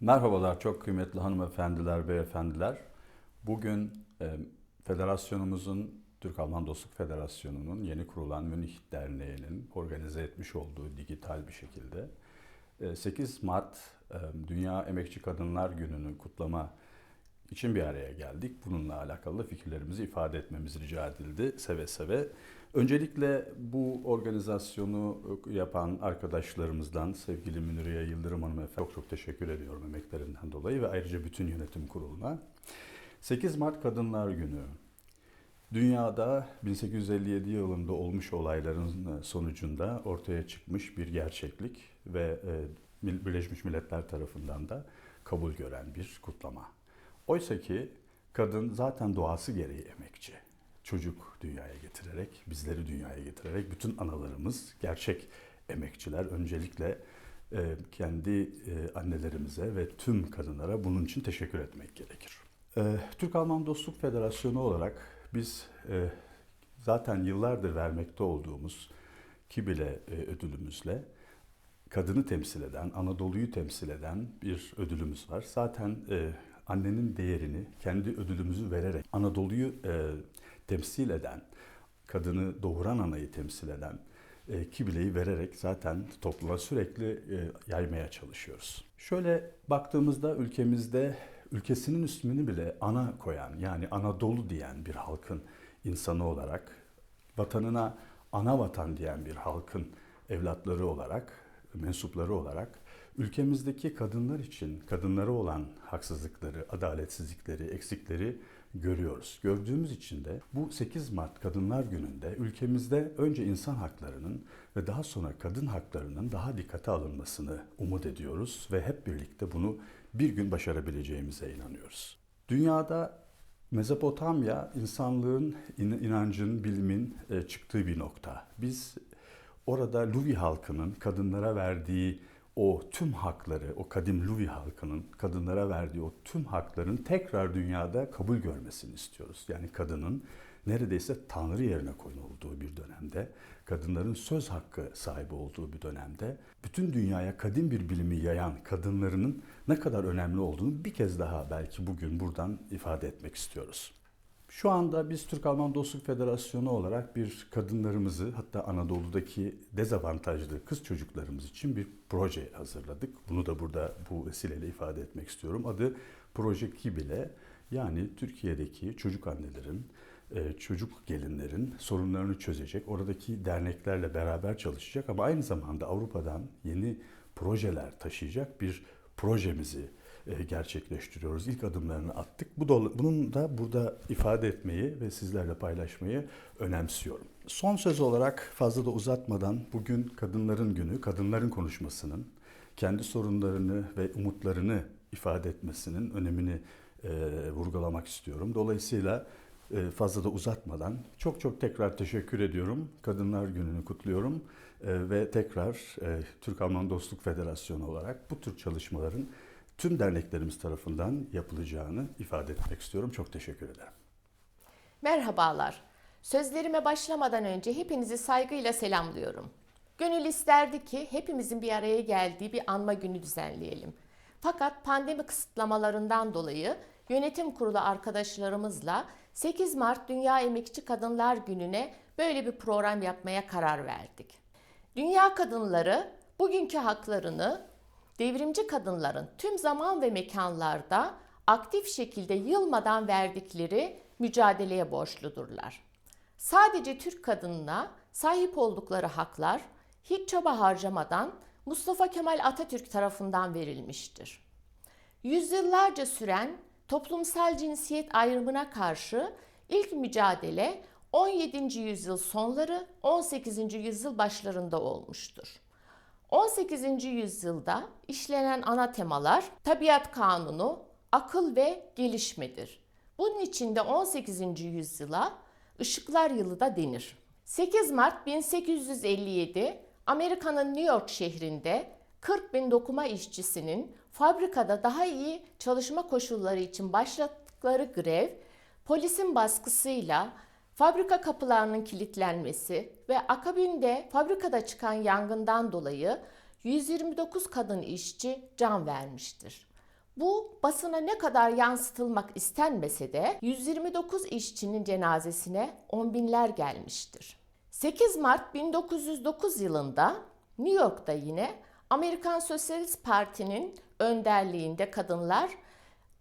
Merhabalar çok kıymetli hanımefendiler, beyefendiler. Bugün e, federasyonumuzun, Türk-Alman Dostluk Federasyonu'nun yeni kurulan Münih Derneği'nin organize etmiş olduğu dijital bir şekilde e, 8 Mart e, Dünya Emekçi Kadınlar Günü'nü kutlama için bir araya geldik. Bununla alakalı fikirlerimizi ifade etmemiz rica edildi seve seve. Öncelikle bu organizasyonu yapan arkadaşlarımızdan sevgili Müniriye Yıldırım Hanımefendi çok çok teşekkür ediyorum emeklerinden dolayı ve ayrıca bütün yönetim kuruluna. 8 Mart Kadınlar Günü. Dünyada 1857 yılında olmuş olayların sonucunda ortaya çıkmış bir gerçeklik ve e, Birleşmiş Milletler tarafından da kabul gören bir kutlama. Oysa ki kadın zaten doğası gereği emekçi. Çocuk dünyaya getirerek, bizleri dünyaya getirerek bütün analarımız gerçek emekçiler. Öncelikle e, kendi e, annelerimize ve tüm kadınlara bunun için teşekkür etmek gerekir. E, Türk-Alman Dostluk Federasyonu olarak biz zaten yıllardır vermekte olduğumuz Kibile ödülümüzle kadını temsil eden, Anadolu'yu temsil eden bir ödülümüz var. Zaten annenin değerini kendi ödülümüzü vererek Anadolu'yu temsil eden, kadını doğuran anayı temsil eden e, kibileyi vererek zaten topluma sürekli e, yaymaya çalışıyoruz. Şöyle baktığımızda ülkemizde ülkesinin ismini bile ana koyan yani Anadolu diyen bir halkın insanı olarak vatanına ana vatan diyen bir halkın evlatları olarak, mensupları olarak ülkemizdeki kadınlar için kadınlara olan haksızlıkları, adaletsizlikleri, eksikleri görüyoruz. Gördüğümüz için de bu 8 Mart Kadınlar Günü'nde ülkemizde önce insan haklarının ve daha sonra kadın haklarının daha dikkate alınmasını umut ediyoruz ve hep birlikte bunu bir gün başarabileceğimize inanıyoruz. Dünyada Mezopotamya insanlığın inancın, bilimin e, çıktığı bir nokta. Biz orada Luvi halkının kadınlara verdiği o tüm hakları, o kadim Luvi halkının kadınlara verdiği o tüm hakların tekrar dünyada kabul görmesini istiyoruz. Yani kadının neredeyse tanrı yerine konulduğu bir dönemde, kadınların söz hakkı sahibi olduğu bir dönemde, bütün dünyaya kadim bir bilimi yayan kadınlarının ne kadar önemli olduğunu bir kez daha belki bugün buradan ifade etmek istiyoruz. Şu anda biz Türk-Alman Dostluk Federasyonu olarak bir kadınlarımızı hatta Anadolu'daki dezavantajlı kız çocuklarımız için bir proje hazırladık. Bunu da burada bu vesileyle ifade etmek istiyorum. Adı Proje Kibile yani Türkiye'deki çocuk annelerin, e, çocuk gelinlerin sorunlarını çözecek, oradaki derneklerle beraber çalışacak ama aynı zamanda Avrupa'dan yeni projeler taşıyacak bir projemizi gerçekleştiriyoruz. İlk adımlarını attık. Bu da, bunun da burada ifade etmeyi ve sizlerle paylaşmayı önemsiyorum. Son söz olarak fazla da uzatmadan bugün kadınların günü, kadınların konuşmasının, kendi sorunlarını ve umutlarını ifade etmesinin önemini e, vurgulamak istiyorum. Dolayısıyla e, fazla da uzatmadan çok çok tekrar teşekkür ediyorum. Kadınlar Günü'nü kutluyorum e, ve tekrar e, Türk-Alman Dostluk Federasyonu olarak bu tür çalışmaların tüm derneklerimiz tarafından yapılacağını ifade etmek istiyorum. Çok teşekkür ederim. Merhabalar. Sözlerime başlamadan önce hepinizi saygıyla selamlıyorum. Gönül isterdi ki hepimizin bir araya geldiği bir anma günü düzenleyelim. Fakat pandemi kısıtlamalarından dolayı yönetim kurulu arkadaşlarımızla 8 Mart Dünya Emekçi Kadınlar Günü'ne böyle bir program yapmaya karar verdik. Dünya kadınları bugünkü haklarını devrimci kadınların tüm zaman ve mekanlarda aktif şekilde yılmadan verdikleri mücadeleye borçludurlar. Sadece Türk kadınına sahip oldukları haklar hiç çaba harcamadan Mustafa Kemal Atatürk tarafından verilmiştir. Yüzyıllarca süren toplumsal cinsiyet ayrımına karşı ilk mücadele 17. yüzyıl sonları 18. yüzyıl başlarında olmuştur. 18. yüzyılda işlenen ana temalar tabiat kanunu, akıl ve gelişmedir. Bunun için de 18. yüzyıla ışıklar yılı da denir. 8 Mart 1857 Amerika'nın New York şehrinde 40 bin dokuma işçisinin fabrikada daha iyi çalışma koşulları için başlattıkları grev, polisin baskısıyla fabrika kapılarının kilitlenmesi ve akabinde fabrikada çıkan yangından dolayı 129 kadın işçi can vermiştir. Bu basına ne kadar yansıtılmak istenmese de 129 işçinin cenazesine on binler gelmiştir. 8 Mart 1909 yılında New York'ta yine Amerikan Sosyalist Parti'nin önderliğinde kadınlar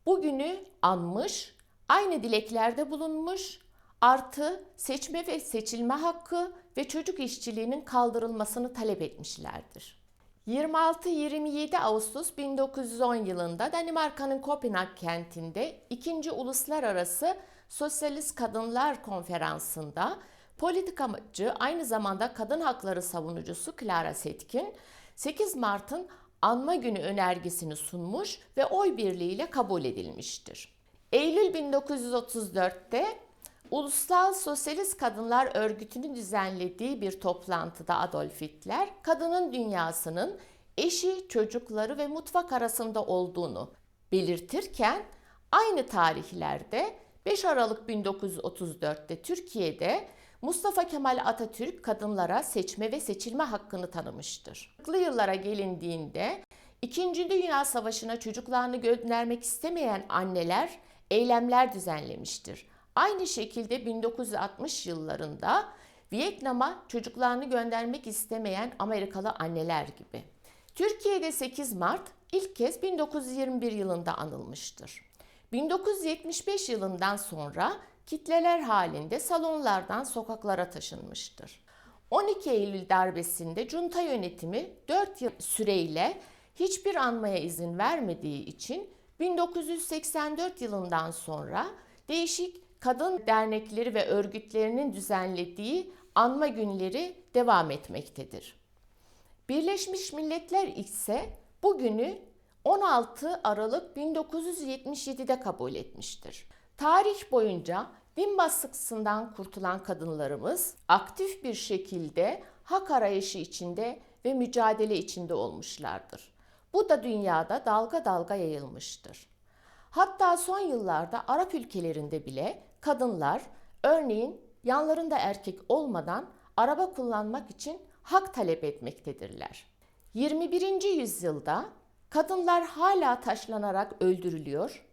bugünü anmış, aynı dileklerde bulunmuş, artı seçme ve seçilme hakkı ve çocuk işçiliğinin kaldırılmasını talep etmişlerdir. 26-27 Ağustos 1910 yılında Danimarka'nın Kopenhag kentinde 2. Uluslararası Sosyalist Kadınlar Konferansı'nda politikacı aynı zamanda kadın hakları savunucusu Clara Setkin 8 Mart'ın anma günü önergesini sunmuş ve oy birliğiyle kabul edilmiştir. Eylül 1934'te Ulusal Sosyalist Kadınlar Örgütü'nün düzenlediği bir toplantıda Adolf Hitler, kadının dünyasının eşi, çocukları ve mutfak arasında olduğunu belirtirken aynı tarihlerde 5 Aralık 1934'te Türkiye'de Mustafa Kemal Atatürk kadınlara seçme ve seçilme hakkını tanımıştır. 40'lı yıllara gelindiğinde İkinci Dünya Savaşı'na çocuklarını göndermek istemeyen anneler eylemler düzenlemiştir. Aynı şekilde 1960 yıllarında Vietnam'a çocuklarını göndermek istemeyen Amerikalı anneler gibi. Türkiye'de 8 Mart ilk kez 1921 yılında anılmıştır. 1975 yılından sonra kitleler halinde salonlardan sokaklara taşınmıştır. 12 Eylül darbesinde junta yönetimi 4 yıl süreyle hiçbir anmaya izin vermediği için 1984 yılından sonra değişik kadın dernekleri ve örgütlerinin düzenlediği anma günleri devam etmektedir. Birleşmiş Milletler ise bugünü 16 Aralık 1977'de kabul etmiştir. Tarih boyunca din baskısından kurtulan kadınlarımız aktif bir şekilde hak arayışı içinde ve mücadele içinde olmuşlardır. Bu da dünyada dalga dalga yayılmıştır. Hatta son yıllarda Arap ülkelerinde bile kadınlar örneğin yanlarında erkek olmadan araba kullanmak için hak talep etmektedirler. 21. yüzyılda kadınlar hala taşlanarak öldürülüyor,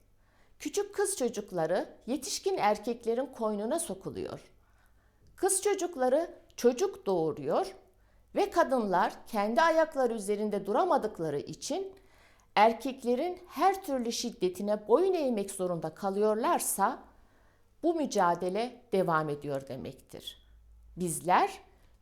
küçük kız çocukları yetişkin erkeklerin koynuna sokuluyor. Kız çocukları çocuk doğuruyor ve kadınlar kendi ayakları üzerinde duramadıkları için erkeklerin her türlü şiddetine boyun eğmek zorunda kalıyorlarsa bu mücadele devam ediyor demektir. Bizler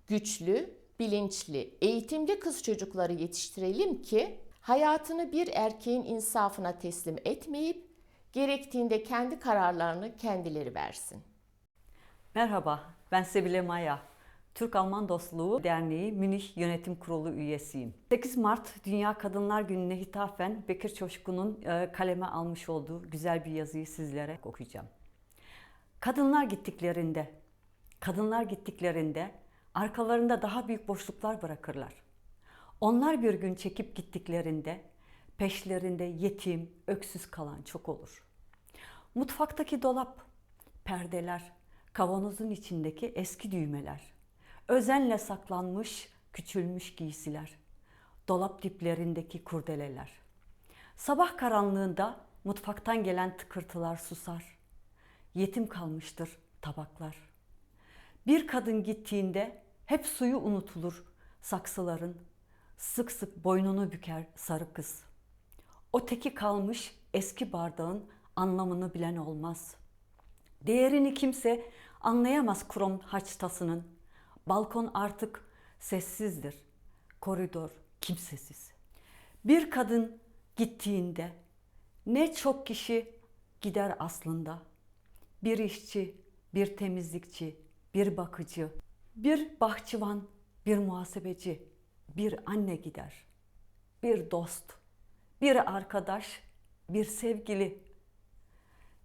güçlü, bilinçli, eğitimli kız çocukları yetiştirelim ki hayatını bir erkeğin insafına teslim etmeyip gerektiğinde kendi kararlarını kendileri versin. Merhaba, ben Sebile Maya. Türk-Alman Dostluğu Derneği Münih Yönetim Kurulu üyesiyim. 8 Mart Dünya Kadınlar Günü'ne hitafen Bekir Çoşkun'un e, kaleme almış olduğu güzel bir yazıyı sizlere okuyacağım. Kadınlar gittiklerinde, kadınlar gittiklerinde arkalarında daha büyük boşluklar bırakırlar. Onlar bir gün çekip gittiklerinde peşlerinde yetim, öksüz kalan çok olur. Mutfaktaki dolap, perdeler, kavanozun içindeki eski düğmeler, özenle saklanmış, küçülmüş giysiler, dolap diplerindeki kurdeleler. Sabah karanlığında mutfaktan gelen tıkırtılar susar. Yetim kalmıştır tabaklar. Bir kadın gittiğinde hep suyu unutulur saksıların. Sık sık boynunu büker sarı kız. O teki kalmış eski bardağın anlamını bilen olmaz. Değerini kimse anlayamaz krom haçtasının. Balkon artık sessizdir. Koridor kimsesiz. Bir kadın gittiğinde ne çok kişi gider aslında. Bir işçi, bir temizlikçi, bir bakıcı, bir bahçıvan, bir muhasebeci, bir anne gider. Bir dost, bir arkadaş, bir sevgili.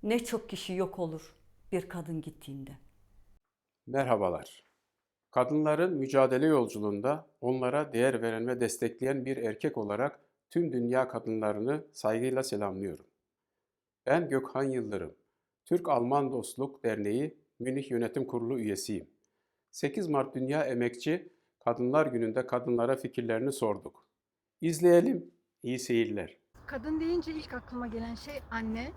Ne çok kişi yok olur bir kadın gittiğinde. Merhabalar. Kadınların mücadele yolculuğunda onlara değer veren ve destekleyen bir erkek olarak tüm dünya kadınlarını saygıyla selamlıyorum. Ben Gökhan Yıldırım. Türk-Alman Dostluk Derneği Münih Yönetim Kurulu üyesiyim. 8 Mart Dünya Emekçi Kadınlar Günü'nde kadınlara fikirlerini sorduk. İzleyelim, iyi seyirler. Kadın deyince ilk aklıma gelen şey anne,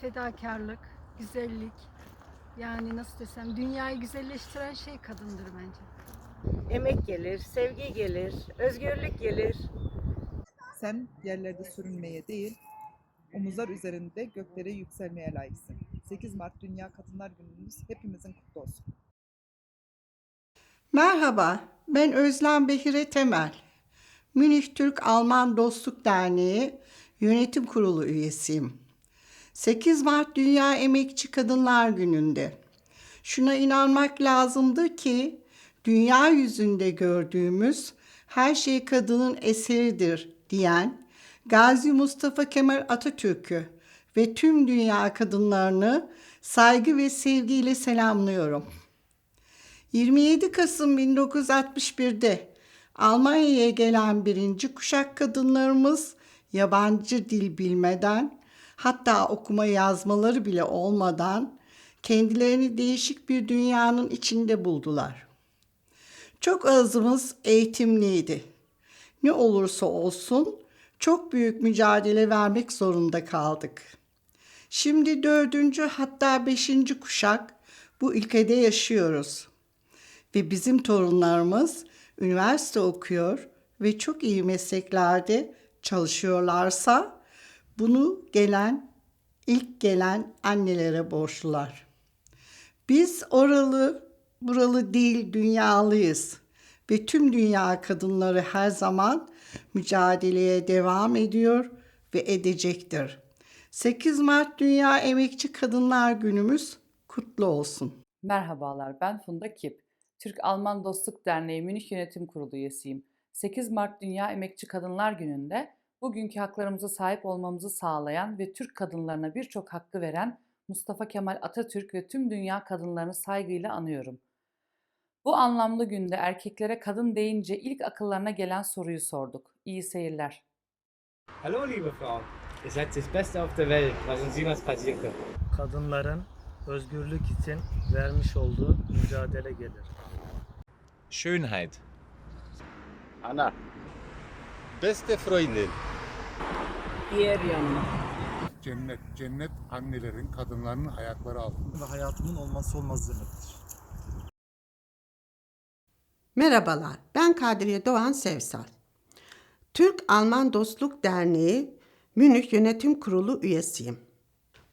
fedakarlık, güzellik. Yani nasıl desem dünyayı güzelleştiren şey kadındır bence. Emek gelir, sevgi gelir, özgürlük gelir. Sen yerlerde sürünmeye değil, omuzlar üzerinde göklere yükselmeye layıksın. 8 Mart Dünya Kadınlar Gününüz hepimizin kutlu olsun. Merhaba, ben Özlem Behire Temel. Münih Türk-Alman Dostluk Derneği Yönetim Kurulu üyesiyim. 8 Mart Dünya Emekçi Kadınlar Günü'nde şuna inanmak lazımdır ki dünya yüzünde gördüğümüz her şey kadının eseridir diyen Gazi Mustafa Kemal Atatürk'ü ve tüm dünya kadınlarını saygı ve sevgiyle selamlıyorum. 27 Kasım 1961'de Almanya'ya gelen birinci kuşak kadınlarımız yabancı dil bilmeden hatta okuma yazmaları bile olmadan kendilerini değişik bir dünyanın içinde buldular. Çok azımız eğitimliydi. Ne olursa olsun çok büyük mücadele vermek zorunda kaldık. Şimdi dördüncü hatta beşinci kuşak bu ülkede yaşıyoruz ve bizim torunlarımız üniversite okuyor ve çok iyi mesleklerde çalışıyorlarsa bunu gelen ilk gelen annelere borçlular. Biz oralı buralı değil dünyalıyız ve tüm dünya kadınları her zaman mücadeleye devam ediyor ve edecektir. 8 Mart Dünya Emekçi Kadınlar Günümüz kutlu olsun. Merhabalar, ben Funda Kip. Türk-Alman Dostluk Derneği Münih Yönetim Kurulu üyesiyim. 8 Mart Dünya Emekçi Kadınlar Günü'nde bugünkü haklarımıza sahip olmamızı sağlayan ve Türk kadınlarına birçok hakkı veren Mustafa Kemal Atatürk ve tüm dünya kadınlarını saygıyla anıyorum. Bu anlamlı günde erkeklere kadın deyince ilk akıllarına gelen soruyu sorduk. İyi seyirler. Hallo liebe Frauen, ihr seid das Beste auf der Welt, was uns jemals passieren könnte. kadınların özgürlük için vermiş olduğu mücadele gelir. Schönheit. Anna. Beste Freundin. Diğer yanına. Cennet, cennet annelerin, kadınların ayakları altında. Ve hayatımın olmazsa olmaz demektir. Merhabalar, ben Kadriye Doğan Sevsal. Türk-Alman Dostluk Derneği Münih Yönetim Kurulu üyesiyim.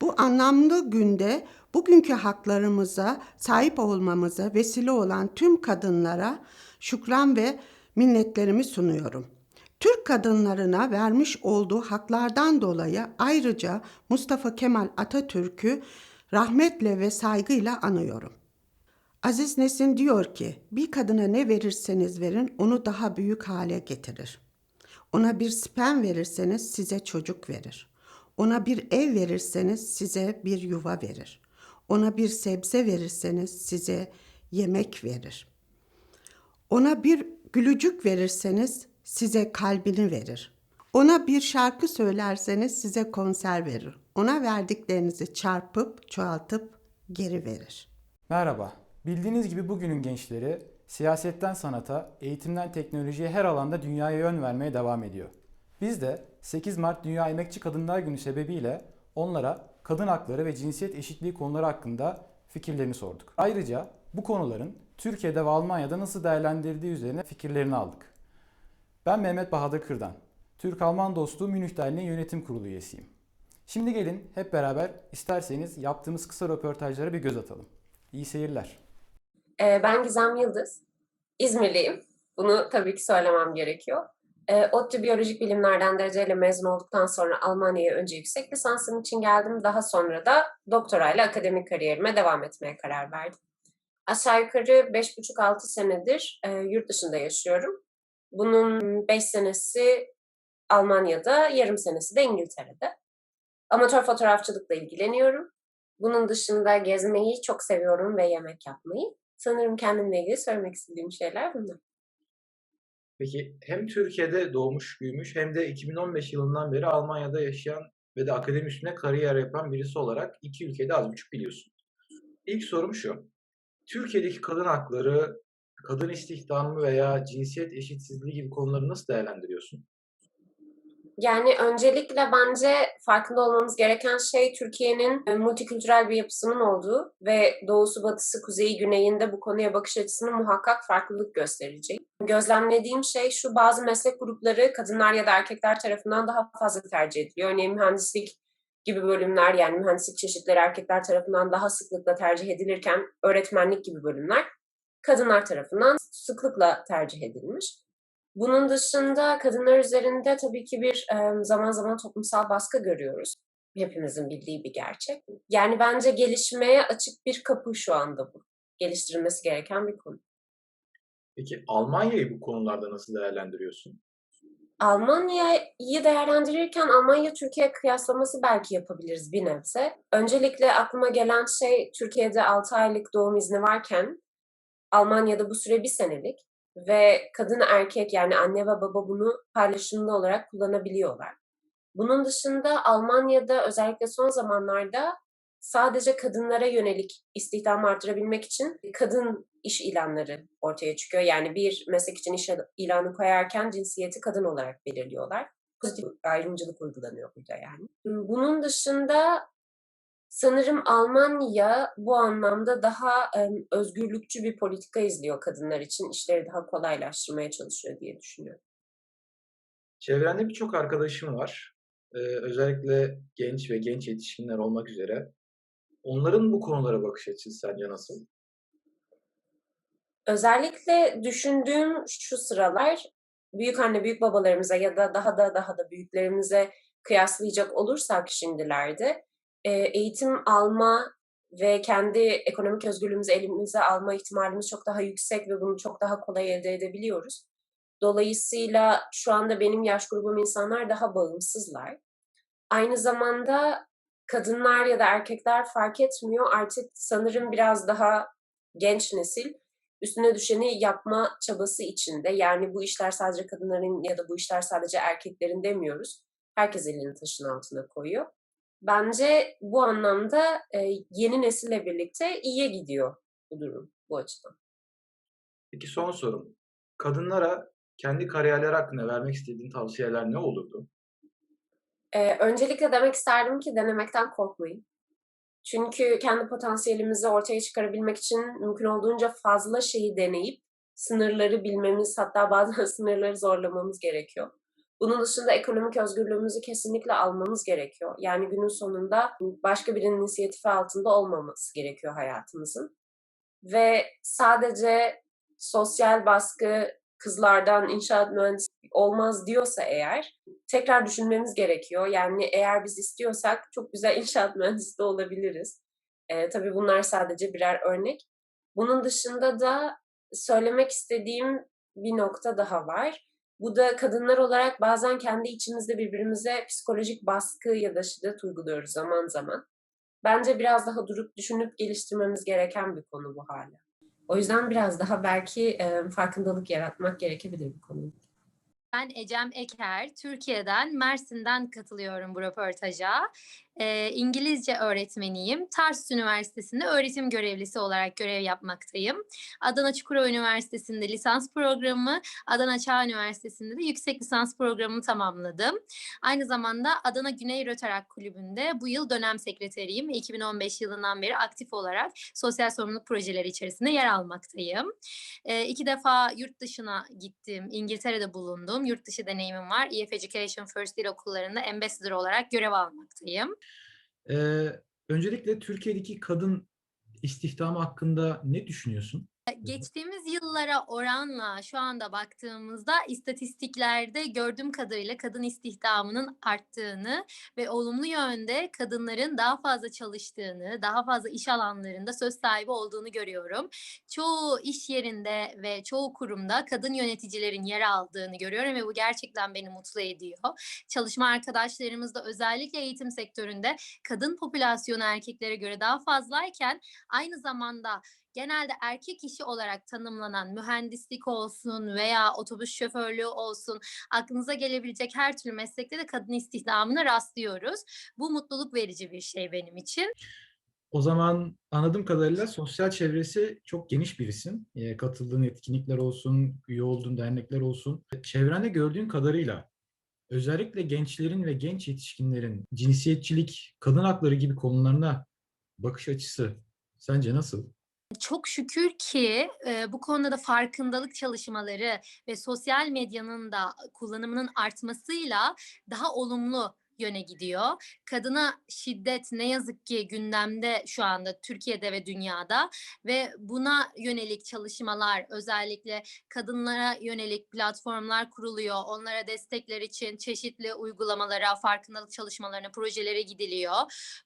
Bu anlamlı günde bugünkü haklarımıza sahip olmamıza vesile olan tüm kadınlara şükran ve minnetlerimi sunuyorum. Türk kadınlarına vermiş olduğu haklardan dolayı ayrıca Mustafa Kemal Atatürk'ü rahmetle ve saygıyla anıyorum. Aziz Nesin diyor ki, bir kadına ne verirseniz verin onu daha büyük hale getirir. Ona bir sperm verirseniz size çocuk verir. Ona bir ev verirseniz size bir yuva verir. Ona bir sebze verirseniz size yemek verir. Ona bir gülücük verirseniz size kalbini verir. Ona bir şarkı söylerseniz size konser verir. Ona verdiklerinizi çarpıp çoğaltıp geri verir. Merhaba. Bildiğiniz gibi bugünün gençleri siyasetten sanata, eğitimden teknolojiye her alanda dünyaya yön vermeye devam ediyor. Biz de 8 Mart Dünya Emekçi Kadınlar Günü sebebiyle onlara kadın hakları ve cinsiyet eşitliği konuları hakkında fikirlerini sorduk. Ayrıca bu konuların Türkiye'de ve Almanya'da nasıl değerlendirildiği üzerine fikirlerini aldık. Ben Mehmet Bahadır Kırdan. Türk-Alman Dostluğu Münih Derneği Yönetim Kurulu üyesiyim. Şimdi gelin hep beraber isterseniz yaptığımız kısa röportajlara bir göz atalım. İyi seyirler. Ee, Ben Gizem Yıldız. İzmirliyim. Bunu tabii ki söylemem gerekiyor. Ee, ODTÜ Biyolojik Bilimlerden dereceyle mezun olduktan sonra Almanya'ya önce yüksek lisansım için geldim. Daha sonra da doktorayla akademik kariyerime devam etmeye karar verdim. Aşağı yukarı 5,5-6 senedir e, yurt dışında yaşıyorum. Bunun 5 senesi Almanya'da, yarım senesi de İngiltere'de. Amatör fotoğrafçılıkla ilgileniyorum. Bunun dışında gezmeyi çok seviyorum ve yemek yapmayı. Sanırım kendimle ilgili söylemek istediğim şeyler bunlar. Peki hem Türkiye'de doğmuş, büyümüş hem de 2015 yılından beri Almanya'da yaşayan ve de akademi üstüne kariyer yapan birisi olarak iki ülkede az buçuk biliyorsun. İlk sorum şu. Türkiye'deki kadın hakları, kadın istihdamı veya cinsiyet eşitsizliği gibi konuları nasıl değerlendiriyorsun? Yani öncelikle bence farkında olmamız gereken şey Türkiye'nin e, multikültürel bir yapısının olduğu ve doğusu, batısı, kuzeyi, güneyinde bu konuya bakış açısının muhakkak farklılık gösterecek. Gözlemlediğim şey şu bazı meslek grupları kadınlar ya da erkekler tarafından daha fazla tercih ediliyor. Örneğin mühendislik gibi bölümler yani mühendislik çeşitleri erkekler tarafından daha sıklıkla tercih edilirken öğretmenlik gibi bölümler kadınlar tarafından sıklıkla tercih edilmiş. Bunun dışında kadınlar üzerinde tabii ki bir zaman zaman toplumsal baskı görüyoruz. Hepimizin bildiği bir gerçek. Yani bence gelişmeye açık bir kapı şu anda bu. Geliştirilmesi gereken bir konu. Peki Almanya'yı bu konularda nasıl değerlendiriyorsun? Almanya'yı değerlendirirken Almanya Türkiye kıyaslaması belki yapabiliriz bir nebze. Öncelikle aklıma gelen şey Türkiye'de 6 aylık doğum izni varken Almanya'da bu süre bir senelik ve kadın erkek yani anne ve baba bunu paylaşımlı olarak kullanabiliyorlar. Bunun dışında Almanya'da özellikle son zamanlarda sadece kadınlara yönelik istihdamı artırabilmek için kadın iş ilanları ortaya çıkıyor. Yani bir meslek için iş ilanı koyarken cinsiyeti kadın olarak belirliyorlar. Pozitif ayrımcılık uygulanıyor burada yani. Bunun dışında sanırım Almanya bu anlamda daha e, özgürlükçü bir politika izliyor kadınlar için. işleri daha kolaylaştırmaya çalışıyor diye düşünüyorum. Çevrende birçok arkadaşım var. Ee, özellikle genç ve genç yetişkinler olmak üzere. Onların bu konulara bakış açısı sence nasıl? Özellikle düşündüğüm şu sıralar büyük anne büyük babalarımıza ya da daha da daha da büyüklerimize kıyaslayacak olursak şimdilerde e, eğitim alma ve kendi ekonomik özgürlüğümüzü elimize alma ihtimalimiz çok daha yüksek ve bunu çok daha kolay elde edebiliyoruz. Dolayısıyla şu anda benim yaş grubum insanlar daha bağımsızlar. Aynı zamanda kadınlar ya da erkekler fark etmiyor. Artık sanırım biraz daha genç nesil üstüne düşeni yapma çabası içinde. Yani bu işler sadece kadınların ya da bu işler sadece erkeklerin demiyoruz. Herkes elini taşın altına koyuyor. Bence bu anlamda e, yeni nesille birlikte iyiye gidiyor bu durum bu açıdan. Peki son sorum. Kadınlara kendi kariyerleri hakkında vermek istediğin tavsiyeler ne olurdu? Ee, öncelikle demek isterdim ki denemekten korkmayın. Çünkü kendi potansiyelimizi ortaya çıkarabilmek için mümkün olduğunca fazla şeyi deneyip sınırları bilmemiz hatta bazen sınırları zorlamamız gerekiyor. Bunun dışında ekonomik özgürlüğümüzü kesinlikle almamız gerekiyor. Yani günün sonunda başka birinin inisiyatifi altında olmaması gerekiyor hayatımızın. Ve sadece sosyal baskı kızlardan inşaat mühendisi olmaz diyorsa eğer tekrar düşünmemiz gerekiyor. Yani eğer biz istiyorsak çok güzel inşaat mühendisi de olabiliriz. Ee, tabii bunlar sadece birer örnek. Bunun dışında da söylemek istediğim bir nokta daha var. Bu da kadınlar olarak bazen kendi içimizde birbirimize psikolojik baskı ya da şiddet uyguluyoruz zaman zaman. Bence biraz daha durup düşünüp geliştirmemiz gereken bir konu bu hala. O yüzden biraz daha belki e, farkındalık yaratmak gerekebilir bu konuda. Ben Ecem Eker, Türkiye'den, Mersin'den katılıyorum bu röportaja. Ee, İngilizce öğretmeniyim. Tars Üniversitesi'nde öğretim görevlisi olarak görev yapmaktayım. Adana Çukurova Üniversitesi'nde lisans programı, Adana Çağ Üniversitesi'nde de yüksek lisans programını tamamladım. Aynı zamanda Adana Güney Röterak Kulübü'nde bu yıl dönem sekreteriyim ve 2015 yılından beri aktif olarak sosyal sorumluluk projeleri içerisinde yer almaktayım. Ee, iki defa yurt dışına gittim, İngiltere'de bulundum. Yurt dışı deneyimim var. EF Education First Year okullarında ambassador olarak görev almaktayım. Ee, öncelikle Türkiye'deki kadın istihdamı hakkında ne düşünüyorsun? Geçtiğimiz yıllara oranla şu anda baktığımızda istatistiklerde gördüğüm kadarıyla kadın istihdamının arttığını ve olumlu yönde kadınların daha fazla çalıştığını, daha fazla iş alanlarında söz sahibi olduğunu görüyorum. Çoğu iş yerinde ve çoğu kurumda kadın yöneticilerin yer aldığını görüyorum ve bu gerçekten beni mutlu ediyor. Çalışma arkadaşlarımız da özellikle eğitim sektöründe kadın popülasyonu erkeklere göre daha fazlayken aynı zamanda genelde erkek işi olarak tanımlanan mühendislik olsun veya otobüs şoförlüğü olsun aklınıza gelebilecek her türlü meslekte de kadın istihdamına rastlıyoruz. Bu mutluluk verici bir şey benim için. O zaman anladığım kadarıyla sosyal çevresi çok geniş birisin. E, katıldığın etkinlikler olsun, üye olduğun dernekler olsun. Çevrende gördüğün kadarıyla özellikle gençlerin ve genç yetişkinlerin cinsiyetçilik, kadın hakları gibi konularına bakış açısı sence nasıl? Çok şükür ki e, bu konuda da farkındalık çalışmaları ve sosyal medyanın da kullanımının artmasıyla daha olumlu yöne gidiyor. Kadına şiddet ne yazık ki gündemde şu anda Türkiye'de ve dünyada ve buna yönelik çalışmalar özellikle kadınlara yönelik platformlar kuruluyor. Onlara destekler için çeşitli uygulamalara, farkındalık çalışmalarına, projelere gidiliyor.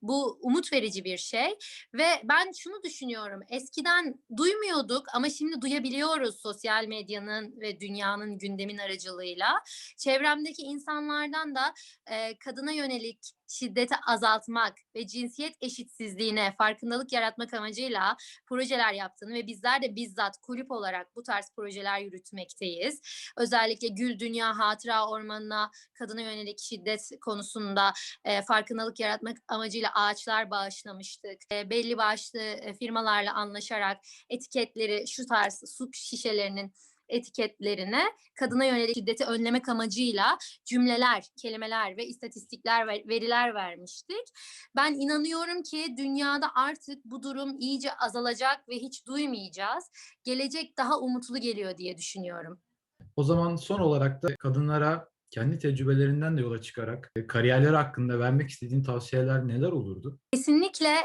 Bu umut verici bir şey ve ben şunu düşünüyorum. Eskiden duymuyorduk ama şimdi duyabiliyoruz sosyal medyanın ve dünyanın gündemin aracılığıyla. Çevremdeki insanlardan da e, kadına yönelik şiddeti azaltmak ve cinsiyet eşitsizliğine farkındalık yaratmak amacıyla projeler yaptığını ve bizler de bizzat kulüp olarak bu tarz projeler yürütmekteyiz. Özellikle Gül Dünya Hatıra Ormanı'na kadına yönelik şiddet konusunda e, farkındalık yaratmak amacıyla ağaçlar bağışlamıştık. E, belli başlı e, firmalarla anlaşarak etiketleri şu tarz su şişelerinin etiketlerine kadına yönelik şiddeti önlemek amacıyla cümleler, kelimeler ve istatistikler ve veriler vermiştik. Ben inanıyorum ki dünyada artık bu durum iyice azalacak ve hiç duymayacağız. Gelecek daha umutlu geliyor diye düşünüyorum. O zaman son olarak da kadınlara kendi tecrübelerinden de yola çıkarak e, kariyerleri hakkında vermek istediğin tavsiyeler neler olurdu? Kesinlikle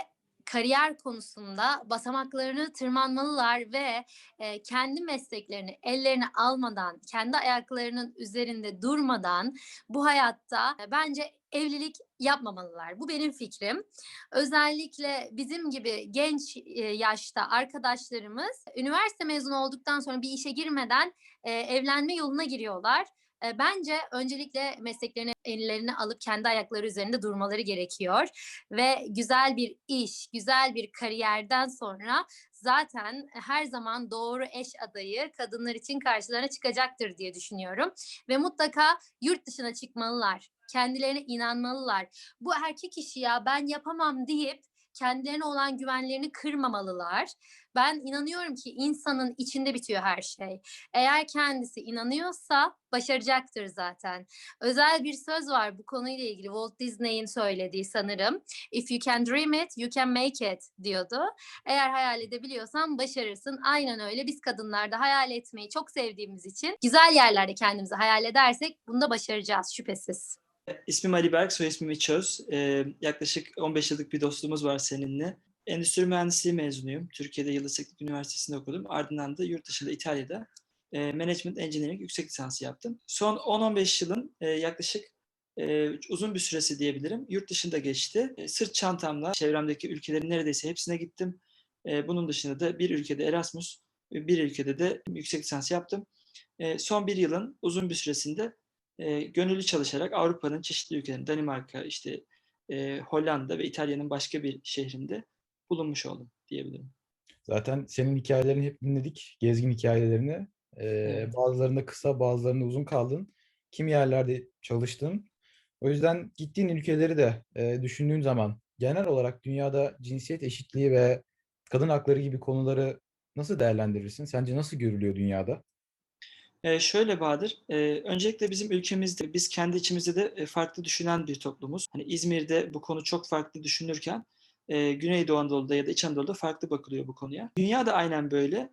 kariyer konusunda basamaklarını tırmanmalılar ve e, kendi mesleklerini ellerine almadan, kendi ayaklarının üzerinde durmadan bu hayatta e, bence evlilik yapmamalılar. Bu benim fikrim. Özellikle bizim gibi genç e, yaşta arkadaşlarımız üniversite mezunu olduktan sonra bir işe girmeden e, evlenme yoluna giriyorlar. E, Bence öncelikle mesleklerini ellerine alıp kendi ayakları üzerinde durmaları gerekiyor ve güzel bir iş, güzel bir kariyerden sonra zaten her zaman doğru eş adayı kadınlar için karşılarına çıkacaktır diye düşünüyorum ve mutlaka yurt dışına çıkmalılar. Kendilerine inanmalılar. Bu erkek işi ya ben yapamam deyip kendilerine olan güvenlerini kırmamalılar. Ben inanıyorum ki insanın içinde bitiyor her şey. Eğer kendisi inanıyorsa başaracaktır zaten. Özel bir söz var bu konuyla ilgili Walt Disney'in söylediği sanırım. If you can dream it, you can make it diyordu. Eğer hayal edebiliyorsan başarırsın. Aynen öyle. Biz kadınlar da hayal etmeyi çok sevdiğimiz için güzel yerlerde kendimizi hayal edersek bunu da başaracağız şüphesiz. İsmim Ali Berk, soy ismim İçöz. Ee, yaklaşık 15 yıllık bir dostluğumuz var seninle. Endüstri mühendisliği mezunuyum. Türkiye'de Yıldız Teknik Üniversitesi'nde okudum. Ardından da yurt dışında İtalya'da e, Management Engineering yüksek lisansı yaptım. Son 10-15 yılın e, yaklaşık e, uzun bir süresi diyebilirim. Yurt dışında geçti. E, sırt çantamla çevremdeki ülkelerin neredeyse hepsine gittim. E, bunun dışında da bir ülkede Erasmus, bir ülkede de yüksek lisans yaptım. E, son bir yılın uzun bir süresinde e, gönüllü çalışarak Avrupa'nın çeşitli ülkelerinde, Danimarka, işte e, Hollanda ve İtalya'nın başka bir şehrinde bulunmuş oldum diyebilirim. Zaten senin hikayelerini hep dinledik. Gezgin hikayelerini. Ee, Evet. Bazılarında kısa, bazılarında uzun kaldın. Kimi yerlerde çalıştın. O yüzden gittiğin ülkeleri de e, düşündüğün zaman genel olarak dünyada cinsiyet eşitliği ve kadın hakları gibi konuları nasıl değerlendirirsin? Sence nasıl görülüyor dünyada? E, şöyle Bahadır, e, öncelikle bizim ülkemizde, biz kendi içimizde de e, farklı düşünen bir toplumuz. Hani İzmir'de bu konu çok farklı düşünürken, e, Güneydoğu Anadolu'da ya da İç Anadolu'da farklı bakılıyor bu konuya. Dünya da aynen böyle.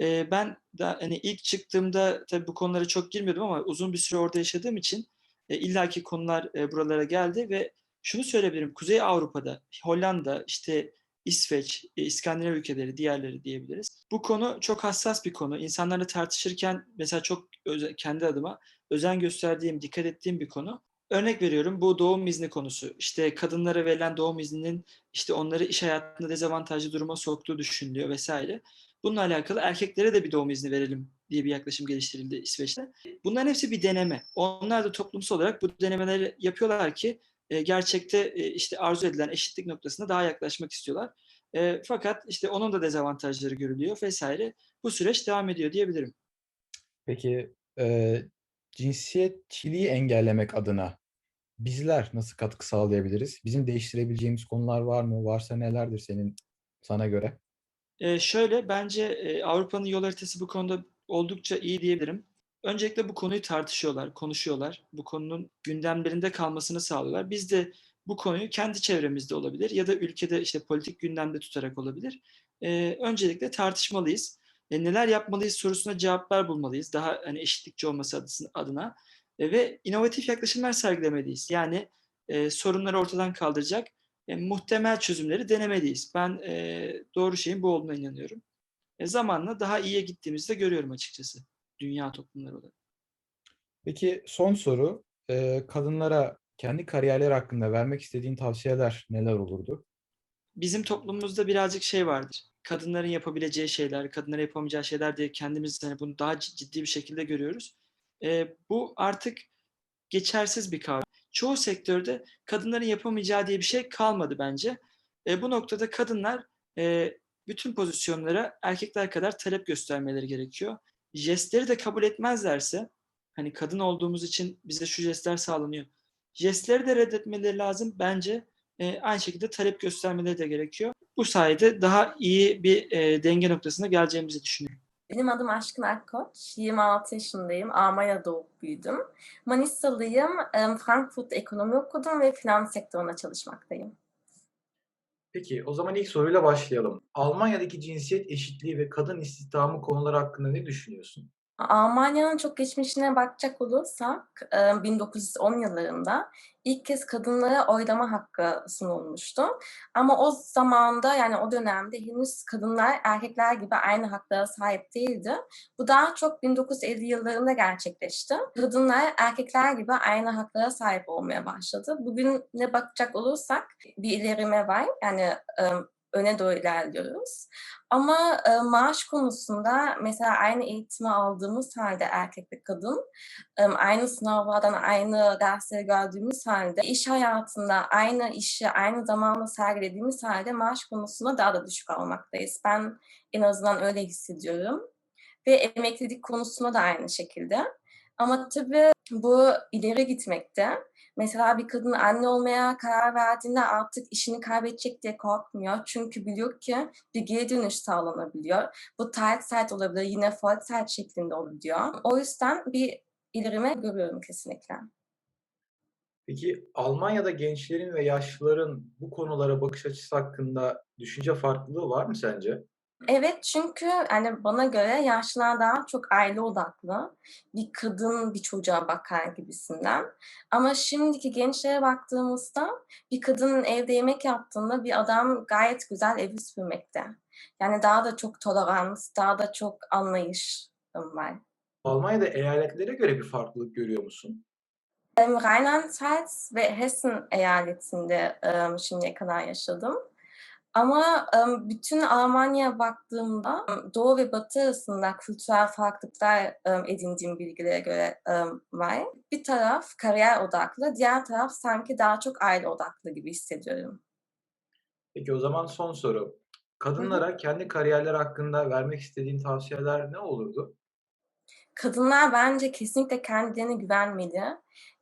E, ben da hani ilk çıktığımda tabii bu konulara çok girmiyordum ama uzun bir süre orada yaşadığım için e, illaki konular e, buralara geldi ve şunu söyleyebilirim. Kuzey Avrupa'da, Hollanda, işte İsveç, e, İskandinav ülkeleri, diğerleri diyebiliriz. Bu konu çok hassas bir konu. İnsanlarla tartışırken mesela çok öze- kendi adıma özen gösterdiğim, dikkat ettiğim bir konu. Örnek veriyorum bu doğum izni konusu. İşte kadınlara verilen doğum izninin işte onları iş hayatında dezavantajlı duruma soktuğu düşünülüyor vesaire. Bununla alakalı erkeklere de bir doğum izni verelim diye bir yaklaşım geliştirildi İsveç'te. Bunların hepsi bir deneme. Onlar da toplumsal olarak bu denemeleri yapıyorlar ki e, gerçekte e, işte arzu edilen eşitlik noktasına daha yaklaşmak istiyorlar. E, fakat işte onun da dezavantajları görülüyor vesaire. Bu süreç devam ediyor diyebilirim. Peki e, cinsiyetçiliği engellemek adına bizler nasıl katkı sağlayabiliriz? Bizim değiştirebileceğimiz konular var mı? Varsa nelerdir senin sana göre? E, şöyle bence e, Avrupa'nın yol haritası bu konuda oldukça iyi diyebilirim. Öncelikle bu konuyu tartışıyorlar, konuşuyorlar. Bu konunun gündemlerinde kalmasını sağlıyorlar. Biz de bu konuyu kendi çevremizde olabilir ya da ülkede işte politik gündemde tutarak olabilir. Ee, öncelikle tartışmalıyız. E, neler yapmalıyız sorusuna cevaplar bulmalıyız. Daha hani eşitlikçi olması adına E, ve inovatif yaklaşımlar sergilemeliyiz. Yani e, sorunları ortadan kaldıracak e, muhtemel çözümleri denemeliyiz. Ben e, doğru şeyin bu olduğuna inanıyorum. E, zamanla daha iyiye gittiğimizi de görüyorum açıkçası dünya toplumları olarak. Peki son soru. Ee, kadınlara kendi kariyerleri hakkında vermek istediğin tavsiyeler neler olurdu? Bizim toplumumuzda birazcık şey vardır. Kadınların yapabileceği şeyler, kadınların yapamayacağı şeyler diye kendimiz hani bunu daha cid- ciddi bir şekilde görüyoruz. E, bu artık geçersiz bir kavram. Çoğu sektörde kadınların yapamayacağı diye bir şey kalmadı bence. E, bu noktada kadınlar e, bütün pozisyonlara erkekler kadar talep göstermeleri gerekiyor. Jestleri de kabul etmezlerse, hani kadın olduğumuz için bize şu jestler sağlanıyor. Jestleri de reddetmeleri lazım. Bence e, aynı şekilde talep göstermeleri de gerekiyor. Bu sayede daha iyi bir e, denge noktasına geleceğimizi düşünüyorum. Benim adım Aşkın Akkoç. 26 yaşındayım. Almanya'da doğup büyüdüm. Manisalıyım. Frankfurt ekonomi okudum ve finans sektöründe çalışmaktayım. Peki o zaman ilk soruyla başlayalım. Almanya'daki cinsiyet eşitliği ve kadın istihdamı konuları hakkında ne düşünüyorsun? Almanya'nın çok geçmişine bakacak olursak e, 1910 yıllarında ilk kez kadınlara oylama hakkı sunulmuştu. Ama o zamanda yani o dönemde henüz kadınlar erkekler gibi aynı haklara sahip değildi. Bu daha çok 1950 yıllarında gerçekleşti. Kadınlar erkekler gibi aynı haklara sahip olmaya başladı. Bugün ne bakacak olursak bir ilerime var. Yani e, öne doğru ilerliyoruz. Ama e, maaş konusunda mesela aynı eğitimi aldığımız halde erkek ve kadın, e, aynı sınavlardan aynı dersleri gördüğümüz halde, iş hayatında aynı işi aynı zamanda sergilediğimiz halde maaş konusunda daha da düşük almaktayız. Ben en azından öyle hissediyorum. Ve emeklilik konusunda da aynı şekilde. Ama tabii bu ileri gitmekte. Mesela bir kadın anne olmaya karar verdiğinde artık işini kaybedecek diye korkmuyor. Çünkü biliyor ki bir geri dönüş sağlanabiliyor. Bu Teilzeit olabilir, yine Vollzeit şeklinde olabiliyor. O yüzden bir ilerime görüyorum kesinlikle. Peki Almanya'da gençlerin ve yaşlıların bu konulara bakış açısı hakkında düşünce farklılığı var mı sence? Evet çünkü yani bana göre yaşlılar daha çok aile odaklı. Bir kadın bir çocuğa bakar gibisinden. Ama şimdiki gençlere baktığımızda bir kadının evde yemek yaptığında bir adam gayet güzel evi süpürmekte. Yani daha da çok tolerans, daha da çok anlayış var. Almanya'da eyaletlere göre bir farklılık görüyor musun? Rheinland-Pfalz ve Hessen eyaletinde şimdiye kadar yaşadım. Ama bütün Almanya'ya baktığımda Doğu ve Batı arasında kültürel farklılıklar edindiğim bilgilere göre var. Bir taraf kariyer odaklı, diğer taraf sanki daha çok aile odaklı gibi hissediyorum. Peki o zaman son soru. Kadınlara kendi kariyerler hakkında vermek istediğin tavsiyeler ne olurdu? Kadınlar bence kesinlikle kendilerine güvenmeli.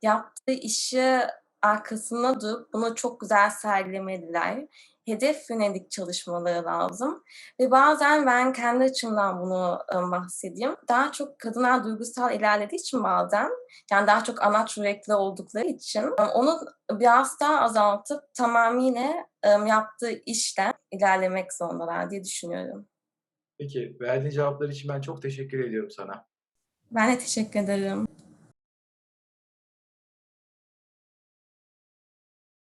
Yaptığı işi arkasında durup bunu çok güzel sergilemeliler. Hedef yönelik çalışmaları lazım. Ve bazen ben kendi açımdan bunu e, bahsedeyim. Daha çok kadınlar duygusal ilerlediği için bazen, yani daha çok anaç yürekli oldukları için e, onu biraz daha azaltıp tamamıyla yaptığı işten ilerlemek zorundalar diye düşünüyorum. Peki verdiğin cevaplar için ben çok teşekkür ediyorum sana. Ben de teşekkür ederim.